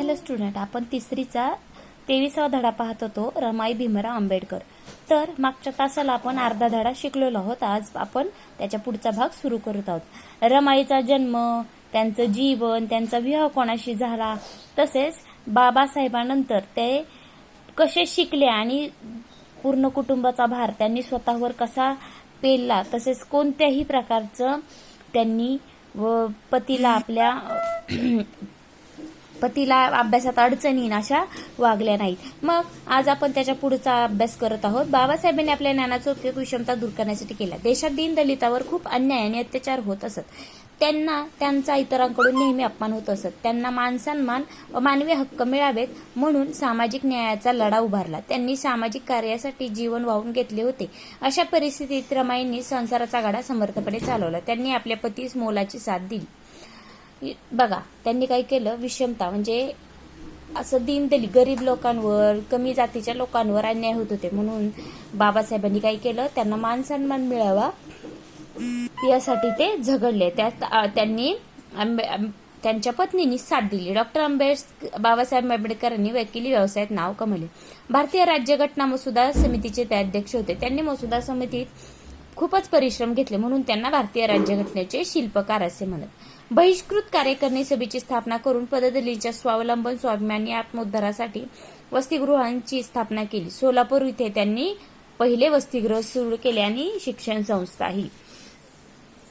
Hello student आपण तिसरीचा तेवीसावा धडा पाहत होतो रमाई भीमराव आंबेडकर. तर मागच्या तासाला आपण अर्धा धडा शिकलेलो आहोत. आज आपण त्याच्या पुढचा भाग सुरू करत आहोत. रमाईचा जन्म त्यांचं जीवन त्यांचा विवाह कोणाशी झाला? तसेच बाबासाहेबांनंतर ते कसे शिकले आणि पूर्ण कुटुंबाचा भार त्यांनी स्वतःवर कसा पेलला? तसेच कोणत्याही प्रकारचं त्यांनी व पतीला आपल्या पतीला अभ्यासात अडचणी अशा वागल्या नाहीत. मग आज आपण त्याच्या पुढचा अभ्यास करत आहोत. बाबासाहेबांनी आपल्या ज्ञानाचा उपयोग विषमता दूर करण्यासाठी केला. देशात दीनदलितावर खूप अन्याय आणि अत्याचार होत असत. त्यांना त्यांचा इतरांकडून नेहमी अपमान होत असत. त्यांना मानसन्मान व मानवी हक्क मिळावेत म्हणून सामाजिक न्यायाचा लढा उभारला. त्यांनी सामाजिक कार्यासाठी जीवन वाहून घेतले होते. अशा परिस्थितीत रमाईंनी संसाराचा गाडा समर्थपणे चालवला. त्यांनी आपल्या पतीस मोलाची साथ दिली. बघा त्यांनी काय केलं? विषमता म्हणजे असं दीनदलित गरीब लोकांवर कमी जातीच्या लोकांवर अन्याय होत होते. म्हणून बाबासाहेबांनी काय केलं? त्यांना मान सन्मान मिळावा. यासाठी ते झगडले. त्यात त्यांनी आंबे- त्यांच्या पत्नीनी साथ दिली. डॉक्टर आंबेड बाबासाहेब आंबेडकरांनी वकिली व्यवसायात नाव कमवले. भारतीय राज्यघटना मसुदा समितीचे ते अध्यक्ष होते. त्यांनी मसुदा समितीत खूपच परिश्रम घेतले. म्हणून त्यांना भारतीय राज्यघटनेचे शिल्पकार असे म्हणत. बहिष्कृत कार्यकारिणी सभेची स्थापना करून पददलींच्या स्वावलंबन स्वाभिमानी आत्मोद्धारासाठी वसतिगृहांची स्थापना केली. सोलापूर इथे त्यांनी पहिले वसतिगृह सुरू केले आणि शिक्षण संस्थाही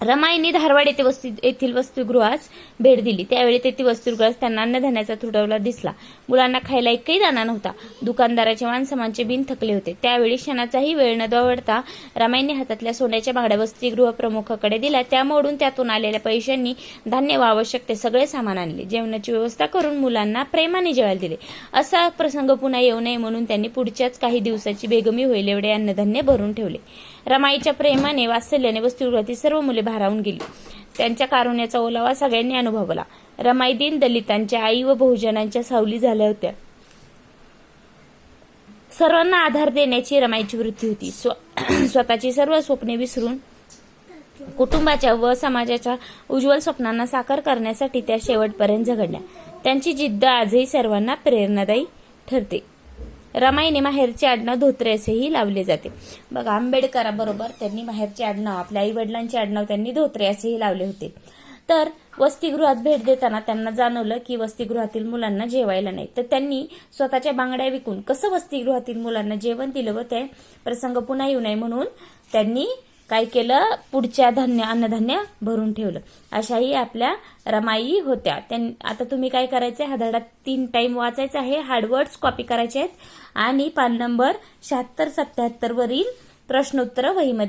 रमाईंनी धारवाड येथे वस्ती येथील वस्तुगृहास भेट दिली. त्यावेळी तेथील वस्तुगृहास त्यांना अन्नधान्याचा तुटवला दिसला. मुलांना खायला एकही दाना नव्हता. दुकानदाराचे माणसमानचे बिन थकले होते. त्यावेळी क्षणाचाही वेळ न दवडता रमाईंनी हातातल्या सोन्याच्या बांगड्या वसतिगृह प्रमुखाकडे दिल्या त्यामोडून त्यातून आलेल्या पैशांनी धान्य व आवश्यक ते सगळे सामान आणले. जेवणाची व्यवस्था करून मुलांना प्रेमाने जेवायला दिले. असा प्रसंग पुन्हा येऊ नये म्हणून त्यांनी पुढच्याच काही दिवसाची बेगमी होईल एवढे अन्नधान्य भरून ठेवले. रमाईच्या प्रेमाने वात्सल्याने वस्तुगृहातील सर्व मुले भारावून गेली. त्यांच्या कारुण्याचा ओलावा सगळ्यांनी अनुभवला. रमाईदीन दलितांच्या आई व बहुजनांच्या सावली झाल्या होत्या. सर्वांना आधार देण्याची रमाईची वृत्ती होती. स्व- स्वतःची सर्व स्वप्ने विसरून कुटुंबाच्या व समाजाच्या उज्ज्वल स्वप्नांना साकार करण्यासाठी त्या शेवटपर्यंत झगडल्या. त्यांची जिद्द आजही सर्वांना प्रेरणादायी ठरते. रमाईने माहेरचे आडनाव धोत्रे असेही लावले जाते. बघा आंबेडकराबरोबर त्यांनी माहेरचे आडनाव आपल्या आई वडिलांचे आडनाव त्यांनी धोत्रे असेही लावले होते. तर वसतिगृहात भेट देताना त्यांना जाणवलं की वसतिगृहातील मुलांना जेवायला नाही. तर त्यांनी स्वतःच्या बांगड्या विकून कसं वसतिगृहातील मुलांना जेवण दिलं व ते प्रसंग पुन्हा येऊ नये म्हणून त्यांनी काय केलं? पुढच्या धान्य अन्नधान्य भरून ठेवलं. अशाही आपल्या रमाई होत्या. त्यां आता तुम्ही काय करायचंय? हा धडा तीन टाइम वाचायचा आहे. हार्डवर्ड्स कॉपी करायचे आहेत. आणि पान नंबर शहात्तर सत्याहत्तर वरील प्रश्नोत्तर वहीमध्ये